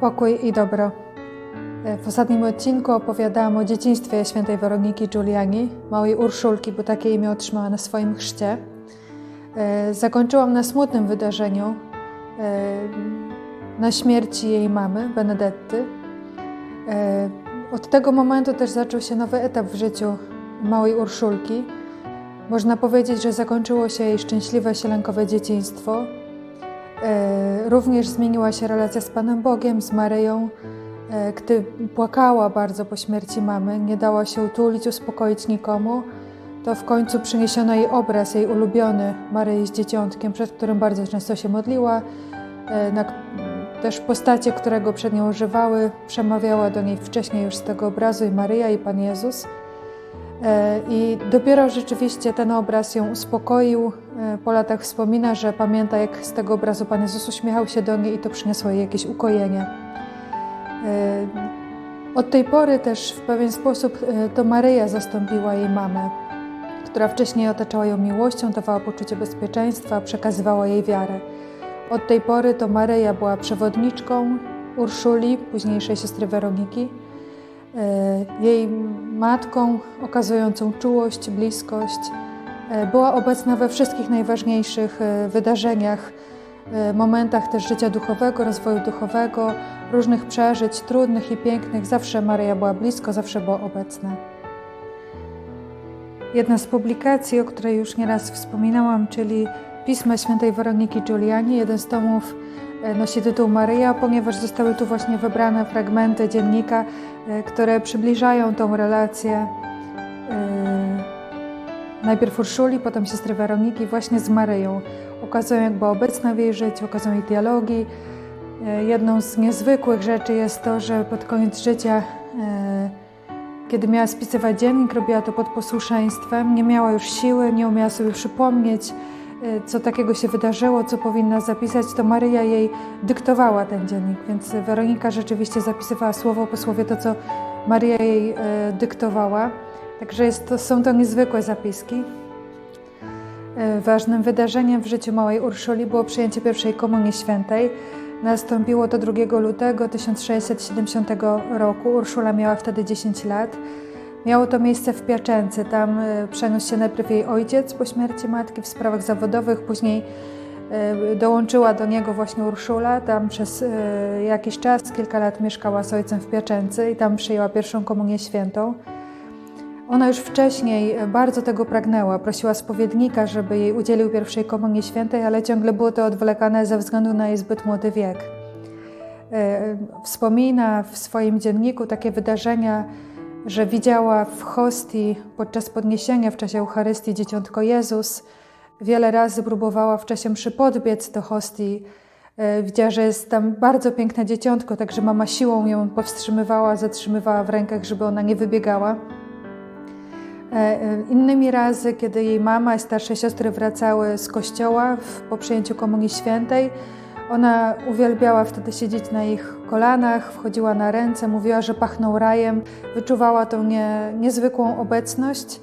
Pokój i dobro. W ostatnim odcinku opowiadałam o dzieciństwie świętej Weroniki Giuliani, małej Urszulki, bo takie imię otrzymała na swoim chrzcie. E, Zakończyłam na smutnym wydarzeniu, e, na śmierci jej mamy, Benedetty. E, Od tego momentu też zaczął się nowy etap w życiu małej Urszulki. Można powiedzieć, że zakończyło się jej szczęśliwe, sielankowe dzieciństwo. E, Również zmieniła się relacja z Panem Bogiem, z Maryją, e, gdy płakała bardzo po śmierci mamy, nie dała się utulić, uspokoić nikomu, to w końcu przyniesiono jej obraz, jej ulubiony Maryi z Dzieciątkiem, przed którym bardzo często się modliła, e, na, też postacie, którego przed nią używały, przemawiała do niej wcześniej już z tego obrazu i Maryja i Pan Jezus. E, I dopiero rzeczywiście ten obraz ją uspokoił. E, Po latach wspomina, że pamięta, jak z tego obrazu Pan Jezus uśmiechał się do niej i to przyniosło jej jakieś ukojenie. E, Od tej pory też w pewien sposób to Maryja zastąpiła jej mamę, która wcześniej otaczała ją miłością, dawała poczucie bezpieczeństwa, przekazywała jej wiarę. Od tej pory to Maryja była przewodniczką Urszuli, późniejszej siostry Weroniki, jej matką okazującą czułość, bliskość. E, Była obecna we wszystkich najważniejszych e, wydarzeniach, e, momentach też życia duchowego, rozwoju duchowego, różnych przeżyć, trudnych i pięknych. Zawsze Maryja była blisko, zawsze była obecna. Jedna z publikacji, o której już nieraz wspominałam, czyli Pisma Świętej Weroniki Giuliani, jeden z tomów e, nosi tytuł Maryja, ponieważ zostały tu właśnie wybrane fragmenty dziennika, e, które przybliżają tą relację e, najpierw Urszuli, potem siostry Weroniki właśnie z Maryją. Ukazują jak była obecna w jej życiu, ukazują jej dialogi. E, Jedną z niezwykłych rzeczy jest to, że pod koniec życia, e, kiedy miała spisywać dziennik, robiła to pod posłuszeństwem, nie miała już siły, nie umiała sobie przypomnieć, e, co takiego się wydarzyło, co powinna zapisać, to Maryja jej dyktowała ten dziennik, więc Weronika rzeczywiście zapisywała słowo po słowie to, co Maryja jej e, dyktowała. Także jest to, są to niezwykłe zapiski. E, Ważnym wydarzeniem w życiu małej Urszuli było przyjęcie pierwszej Komunii Świętej. Nastąpiło to 2 lutego 1670 roku. Urszula miała wtedy 10 lat. Miało to miejsce w Piaczęcy. Tam e, przeniósł się najpierw jej ojciec po śmierci matki w sprawach zawodowych, później e, dołączyła do niego właśnie Urszula. Tam przez e, jakiś czas, kilka lat mieszkała z ojcem w Piaczęcy i tam przyjęła pierwszą Komunię Świętą. Ona już wcześniej bardzo tego pragnęła. Prosiła spowiednika, żeby jej udzielił pierwszej komunii świętej, ale ciągle było to odwlekane ze względu na jej zbyt młody wiek. Wspomina w swoim dzienniku takie wydarzenia, że widziała w hostii podczas podniesienia w czasie Eucharystii dzieciątko Jezus. Wiele razy próbowała w czasie mszy podbiec do hostii. E, Widziała, że jest tam bardzo piękne dzieciątko, także mama siłą ją powstrzymywała, zatrzymywała w rękach, żeby ona nie wybiegała. E, e, Innymi razy, kiedy jej mama i starsze siostry wracały z kościoła po przyjęciu Komunii Świętej, ona uwielbiała wtedy siedzieć na ich kolanach, wchodziła na ręce, mówiła, że pachną rajem, wyczuwała tą nie, niezwykłą obecność,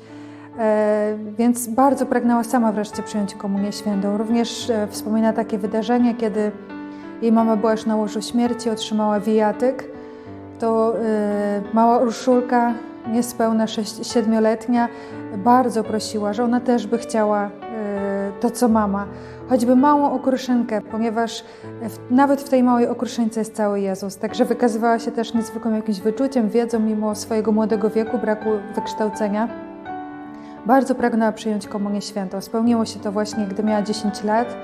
e, więc bardzo pragnęła sama wreszcie przyjąć Komunię Świętą. Również e, wspomina takie wydarzenie, kiedy jej mama była już na łożu śmierci, otrzymała wijatyk, to e, mała Urszulka niespełna 7-letnia, bardzo prosiła, że ona też by chciała to, co mama, choćby małą okruszynkę, ponieważ w, nawet w tej małej okruszynce jest cały Jezus. Także wykazywała się też niezwykłym jakimś wyczuciem, wiedzą, mimo swojego młodego wieku, braku wykształcenia. Bardzo pragnęła przyjąć Komunię Świętą. Spełniło się to właśnie, gdy miała 10 lat.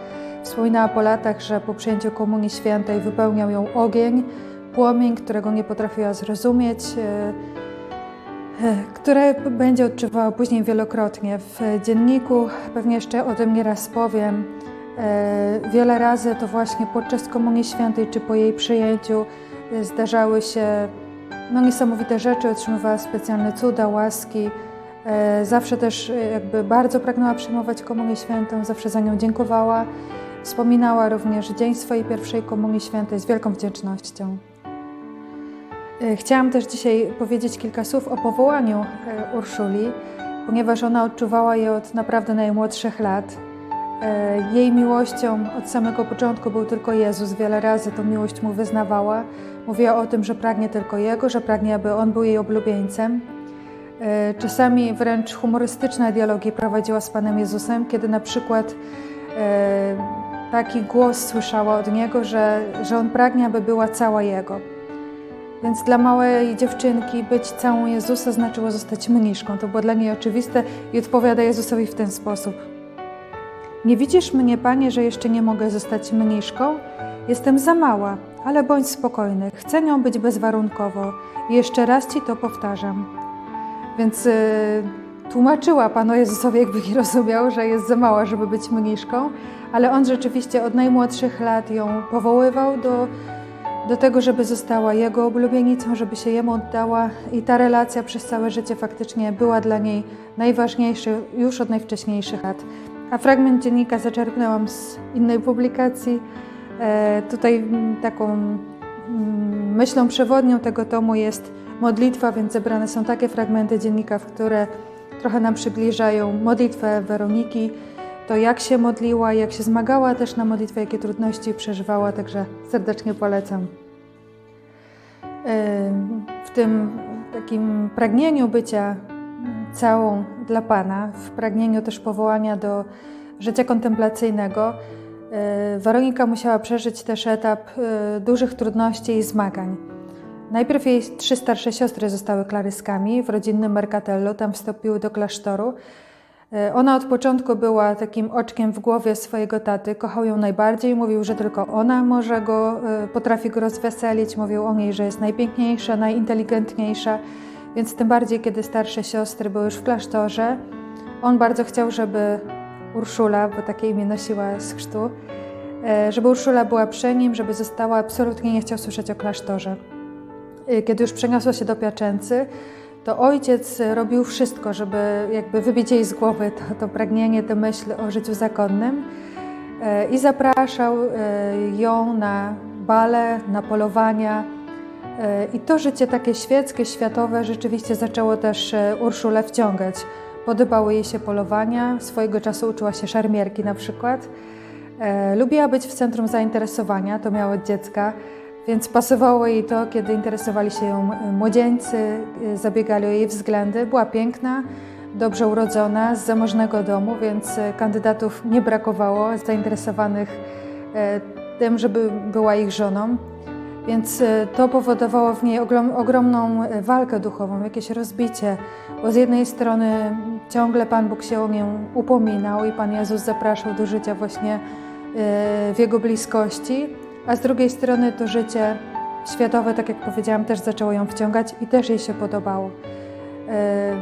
Wspominała po latach, że po przyjęciu Komunii Świętej wypełniał ją ogień, płomień, którego nie potrafiła zrozumieć. e, które będzie odczuwała później wielokrotnie. W dzienniku pewnie jeszcze o tym nieraz powiem. E, Wiele razy to właśnie podczas Komunii Świętej czy po jej przyjęciu e, zdarzały się no, niesamowite rzeczy, otrzymywała specjalne cuda, łaski. E, Zawsze też jakby bardzo pragnęła przyjmować Komunię Świętą, zawsze za nią dziękowała. Wspominała również dzień swojej pierwszej Komunii Świętej z wielką wdzięcznością. E, Chciałam też dzisiaj powiedzieć kilka słów o powołaniu e, Urszuli, ponieważ ona odczuwała je od naprawdę najmłodszych lat. E, Jej miłością od samego początku był tylko Jezus. Wiele razy tą miłość mu wyznawała. Mówiła o tym, że pragnie tylko Jego, że pragnie, aby On był jej oblubieńcem. Czasami wręcz humorystyczne dialogi prowadziła z Panem Jezusem, kiedy na przykład taki głos słyszała od Niego, że, że On pragnie, aby była cała Jego. Więc dla małej dziewczynki być całą Jezusa znaczyło zostać mniszką. To było dla niej oczywiste i odpowiada Jezusowi w ten sposób. Nie widzisz mnie, Panie, że jeszcze nie mogę zostać mniszką? Jestem za mała, ale bądź spokojny. Chcę nią być bezwarunkowo i jeszcze raz Ci to powtarzam. Więc y, tłumaczyła Panu Jezusowi, jakby nie rozumiał, że jest za mała, żeby być mniszką, ale On rzeczywiście od najmłodszych lat ją powoływał do, do tego, żeby została Jego oblubienicą, żeby się Jemu oddała i ta relacja przez całe życie faktycznie była dla niej najważniejsza już od najwcześniejszych lat. A fragment dziennika zaczerpnęłam z innej publikacji. E, tutaj taką mm, myślą przewodnią tego tomu jest modlitwa, więc zebrane są takie fragmenty dziennika, w które trochę nam przybliżają modlitwę Weroniki, to jak się modliła, jak się zmagała też na modlitwę, jakie trudności przeżywała, także serdecznie polecam. W tym takim pragnieniu bycia całą dla Pana, w pragnieniu też powołania do życia kontemplacyjnego, e, Weronika musiała przeżyć też etap e, dużych trudności i zmagań. Najpierw jej trzy starsze siostry zostały klaryskami w rodzinnym Mercatello, tam wstąpiły do klasztoru. E, Ona od początku była takim oczkiem w głowie swojego taty, kochał ją najbardziej, mówił, że tylko ona może go, e, potrafi go rozweselić, mówił o niej, że jest najpiękniejsza, najinteligentniejsza, więc tym bardziej, kiedy starsze siostry były już w klasztorze, on bardzo chciał, żeby Urszula, bo takie imię nosiła z chrztu, e, żeby Urszula była przy nim, żeby została, absolutnie nie chciał słyszeć o klasztorze. Kiedy już przeniosła się do Piaczęcy, to ojciec robił wszystko, żeby jakby wybić jej z głowy to, to pragnienie, tę myśl o życiu zakonnym e, i zapraszał e, ją na bale, na polowania. E, I to życie takie świeckie, światowe rzeczywiście zaczęło też Urszulę wciągać. Podobały jej się polowania, swojego czasu uczyła się szermierki na przykład. Lubiła być w centrum zainteresowania, to miała od dziecka, więc pasowało jej to, kiedy interesowali się ją e, młodzieńcy, e, zabiegali o jej względy. Była piękna, dobrze urodzona, z zamożnego domu, więc e, kandydatów nie brakowało, zainteresowanych tym, żeby była ich żoną. Więc to powodowało w niej ogrom, ogromną walkę duchową, jakieś rozbicie, bo z jednej strony ciągle Pan Bóg się o nią upominał i Pan Jezus zapraszał do życia właśnie w Jego bliskości, a z drugiej strony to życie światowe, tak jak powiedziałam, też zaczęło ją wciągać i też jej się podobało. E,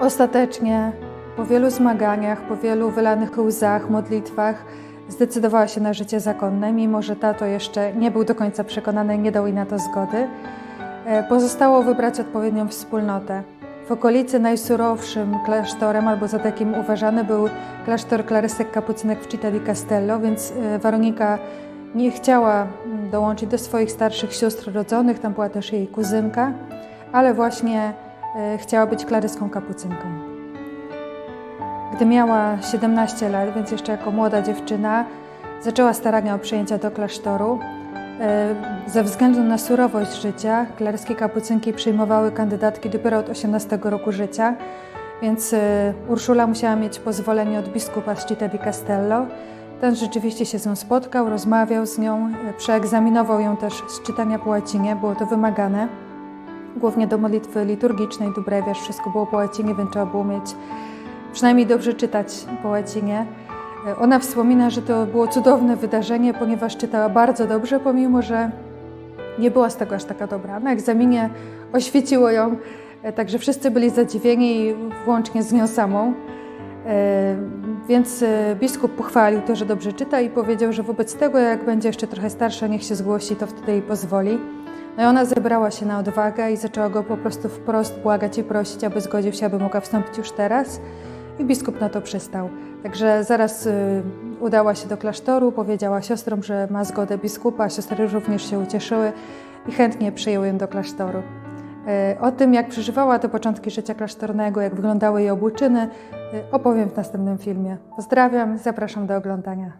Ostatecznie, po wielu zmaganiach, po wielu wylanych łzach, modlitwach, zdecydowała się na życie zakonne, mimo że tato jeszcze nie był do końca przekonany nie dał jej na to zgody. E, Pozostało wybrać odpowiednią wspólnotę. W okolicy najsurowszym klasztorem, albo za takim uważany, był klasztor klarysek kapucynek w Città di Castello, więc e, Weronika nie chciała mm, dołączyć do swoich starszych sióstr rodzonych, tam była też jej kuzynka, ale właśnie e, chciała być klaryską kapucynką. Gdy miała 17 lat, więc jeszcze jako młoda dziewczyna, zaczęła starania o przyjęcie do klasztoru. E, Ze względu na surowość życia, klarskie kapucynki przyjmowały kandydatki dopiero od 18 roku życia, więc e, Urszula musiała mieć pozwolenie od biskupa z Castello. Ten rzeczywiście się z nią spotkał, rozmawiał z nią, e, przeegzaminował ją też z czytania po łacinie, było to wymagane. Głównie do modlitwy liturgicznej, dubrewiarz, wszystko było po łacinie, więc trzeba było mieć przynajmniej dobrze czytać po łacinie. E, Ona wspomina, że to było cudowne wydarzenie, ponieważ czytała bardzo dobrze, pomimo że nie była z tego aż taka dobra. Na egzaminie oświeciło ją, e, także wszyscy byli zadziwieni, włącznie z nią samą. E, Więc e, biskup pochwalił to, że dobrze czyta i powiedział, że wobec tego, jak będzie jeszcze trochę starsza, niech się zgłosi, to wtedy jej pozwoli. No i ona zebrała się na odwagę i zaczęła go po prostu wprost błagać i prosić, aby zgodził się, aby mogła wstąpić już teraz. I biskup na to przystał. Także zaraz y, udała się do klasztoru, powiedziała siostrom, że ma zgodę biskupa, siostry również się ucieszyły i chętnie przyjęły ją do klasztoru. E, O tym, jak przeżywała te początki życia klasztornego, jak wyglądały jej obłyczyny, e, opowiem w następnym filmie. Pozdrawiam, zapraszam do oglądania.